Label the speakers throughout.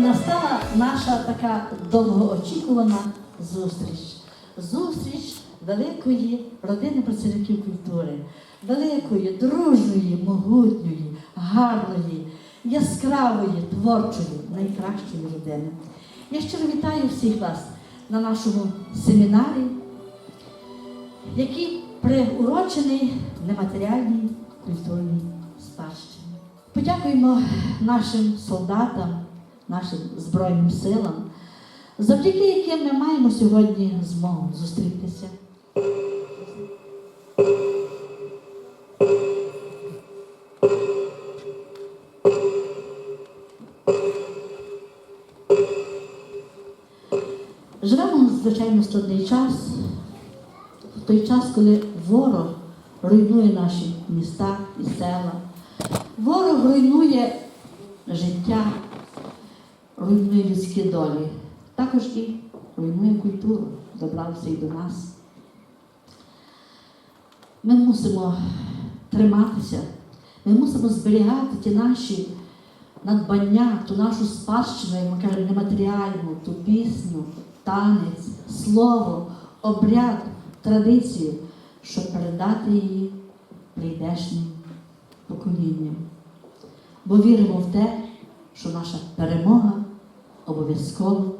Speaker 1: настала наша така довгоочікувана зустріч. Зустріч великої родини працівників культури, великої, дружної, могутньої, гарної, яскравої, творчої, найкращої родини. Я щиро вітаю всіх вас на нашому семінарі, який приурочений нематеріальній культурній спадщині. Подякуємо нашим солдатам, нашим Збройним силам, завдяки яким ми маємо сьогодні змогу зустрітися. Живемо звичайно складний час, в той час, коли ворог руйнує наші міста і села. Ворог руйнує життя, руйнує людські долі. Також і руйнує культуру, добрався і до нас. Ми мусимо триматися, ми мусимо зберігати ті наші надбання, ту нашу спадщину, нематеріальну, ту пісню, танець, слово, обряд, традицію, щоб передати її прийдешнім поколінням. Бо віримо в те, що наша перемога обов'язково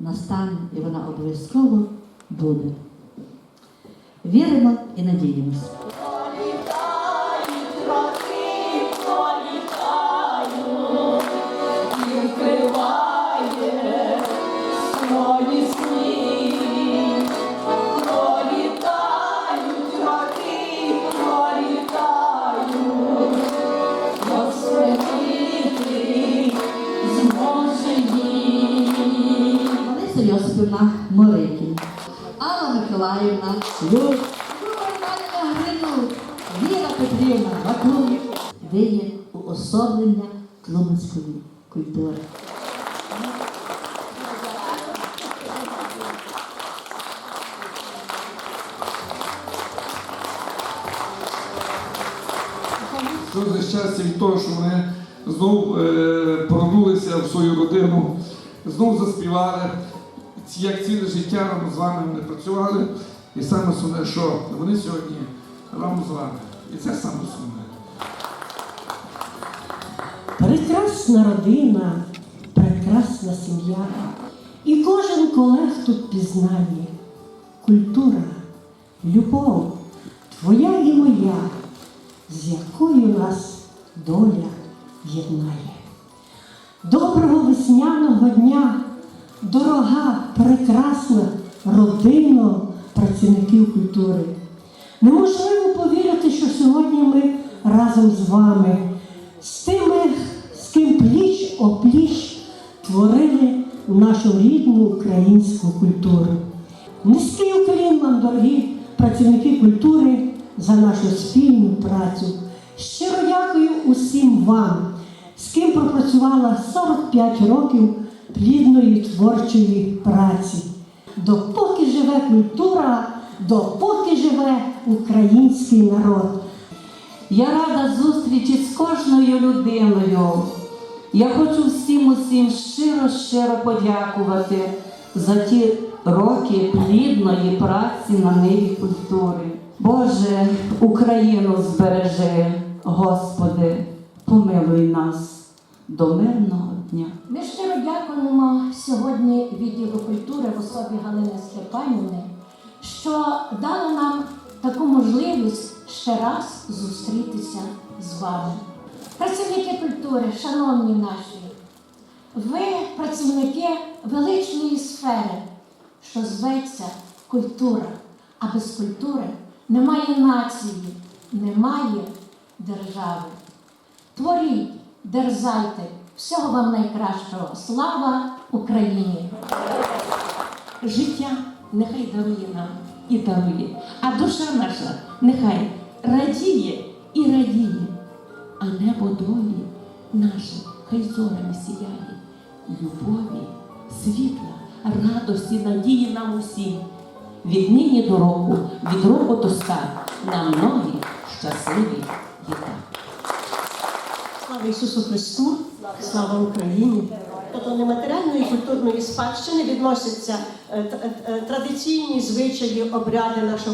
Speaker 1: настане і вона обов'язково буде. Віримо і надіємося. Лариса Йосипівна Морикін, Алла Миколаївна Люд, Люба Іванівна Віра Петрівна Вакун. Ви є уособлення тлумацької культури.
Speaker 2: Що за щастя від того, що вони знов е, повернулися в свою родину, знов заспівали. Як ціле життя разом з вами вони працювали. І саме сумне, що вони сьогодні разом з вами. І це саме сумне.
Speaker 3: Прекрасна родина, прекрасна сім'я. І кожен колег тут пізнає культура, любов, твоя і моя, з якою нас доля єднає. Доброго весняного дня, дорога, прекрасна родина працівників культури. Неможливо повірити, що сьогодні ми разом з вами, з тими, з ким пліч опліч творили нашу рідну українську культуру. Низький уклін вам, дорогі працівники культури, за нашу спільну працю. Щиро дякую усім вам, з ким пропрацювала 45 років плідної творчої праці. Допоки живе культура, допоки живе український народ.
Speaker 4: Я рада зустрічі з кожною людиною. Я хочу всім усім щиро-щиро подякувати за ті роки плідної праці на ниві культури. Боже, Україну збережи, Господи, помилуй нас до мирного дня.
Speaker 5: Ми щиро дякуємо сьогодні відділу культури в особі Галини Степанівни, що дали нам таку можливість ще раз зустрітися з вами. Працівники культури, шановні наші, ви працівники величної сфери, що зветься культура. А без культури немає нації, немає держави. Творіть, дерзайте, всього вам найкращого. Слава Україні!
Speaker 6: життя нехай дарує нам і дарує, а душа наша нехай радіє і радіє, а небо долі наше хай зорами сіяє, любові, світла, радості, надії нам усім. Віднині до року, від року до ста, нам многі щасливі літа.
Speaker 3: Слава Ісусу Христу! Слава Україні!
Speaker 7: До нематеріальної культурної спадщини відносяться е, т- е, традиційні звичаї, обряди, наша,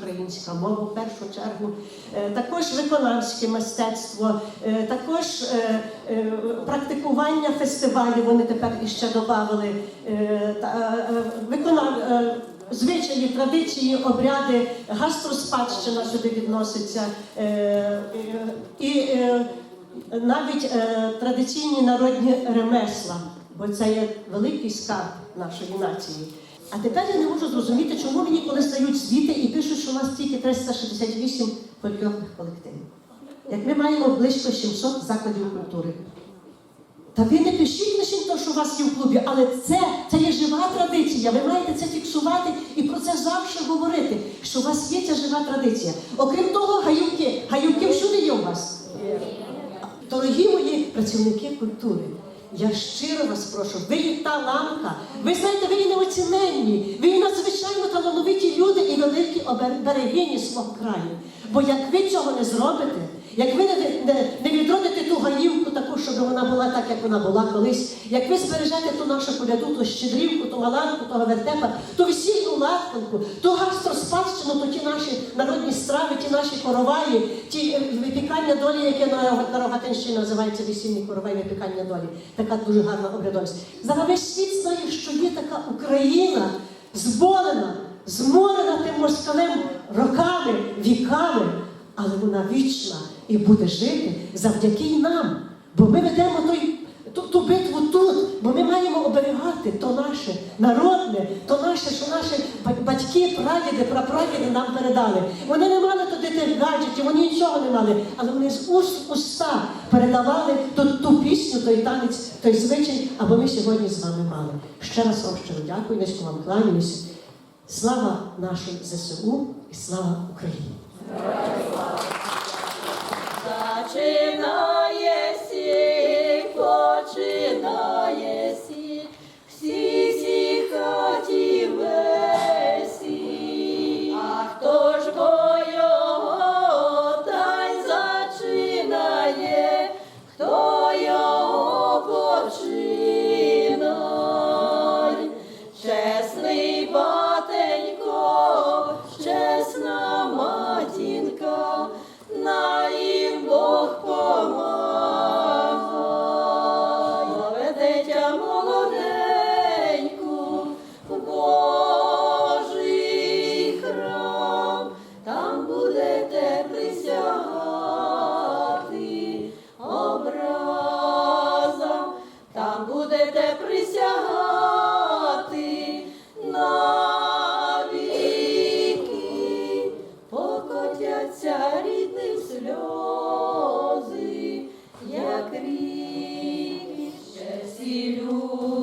Speaker 7: українська мова в першу чергу, е, також виконавське мистецтво, е, також е, е, практикування фестивалів. Вони тепер іще е, Звичаї, традиції, обряди, гастроспадщина сюди відноситься. е, е, І е, навіть е, традиційні народні ремесла, бо це є великий скарб нашої нації. А тепер я не можу зрозуміти, чому мені коли стають звіти і пишуть, що у нас тільки 368 фольклорних колективів. Як ми маємо близько 700 закладів культури. Та ви не пишіть лише те, що у вас є в клубі, але це, це є жива традиція. Ви маєте це фіксувати і про це завжди говорити, що у вас є ця жива традиція. Окрім того, гаюки. Гаюки всюди є у вас. Дорогі мої працівники культури, я щиро вас прошу, ви є та ламка. Ви знаєте, ви є неоціненні, ви є надзвичайно талановиті люди і великі берегині свого краю. Бо як ви цього не зробите, як ви не, не, не відродите ту гаївку таку, щоб вона була так, як вона була колись, як ви збережете ту нашу коляду, ту щедрівку, ту маланку, того вертепа, ту весільну латканку, ту гастроспадщину, то ті наші народні страви, ті наші короваї, ті е, випікання долі, яке на, Рогатинщині називається весільні коровай, випікання долі. Така дуже гарна обрядовість. Зараз весь світ знає, що є така Україна зболена, зморена тим москалем роками, віками, але вона вічна і буде жити завдяки нам. Бо ми ведемо той, ту, ту битву тут, бо ми маємо оберігати то наше народне, то наше, що наші батьки, прадіди, прапрадіди нам передали. Вони не мали туди тих гаджетів, вони нічого не мали, але вони з уст уста передавали ту, ту пісню, той танець, той звичай, або ми сьогодні з вами мали. Ще раз вам щиро дякую, низько вам кланяюся. Слава нашій ЗСУ і слава Україні!
Speaker 8: Починає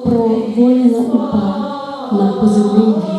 Speaker 3: Про воїна і на позивний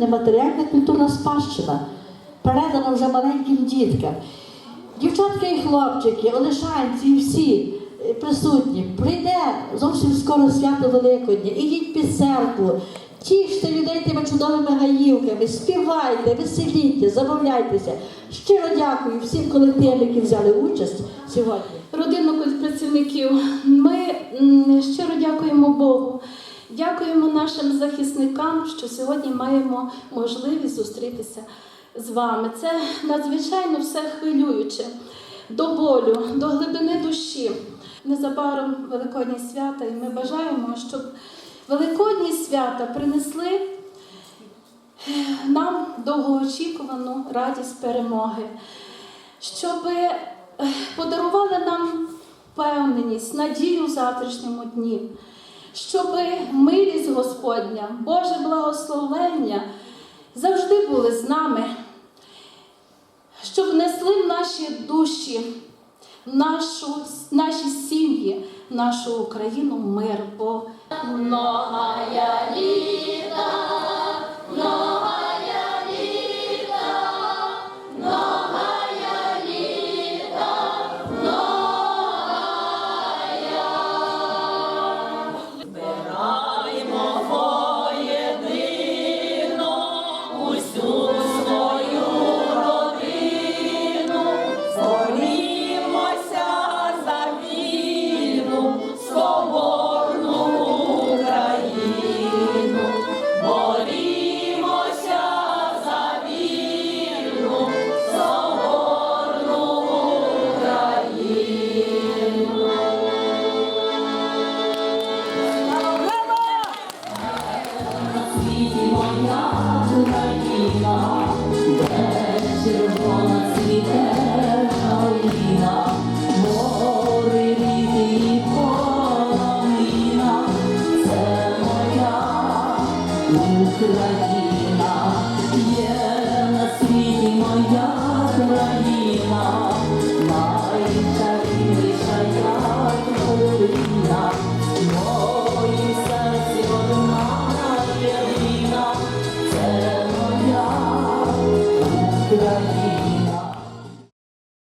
Speaker 1: нематеріальна культурна спадщина, передана вже маленьким діткам. Дівчатка і хлопчики, олешанці, і всі присутні, прийде зовсім скоро свято Великодня, ідіть під церкву, тіште людей тими чудовими гаївками, співайте, веселіться, забавляйтеся. Щиро дякую всім колективам, які взяли участь сьогодні.
Speaker 9: родину культпрацівників. Ми щиро дякуємо Богу. Дякуємо нашим захисникам, що сьогодні маємо можливість зустрітися з вами. Це надзвичайно все хвилююче до болю, до глибини душі. Незабаром Великодні свята, і ми бажаємо, щоб Великодні свята принесли нам довгоочікувану радість перемоги щоб е, подарували нам впевненість, надію в завтрашньому дні, щоб милість Господня, Боже благословення завжди були з нами, щоб несли в наші душі, нашу, наші сім'ї, нашу Україну мир. Бо многая літа, многая полонина, це моя Україна.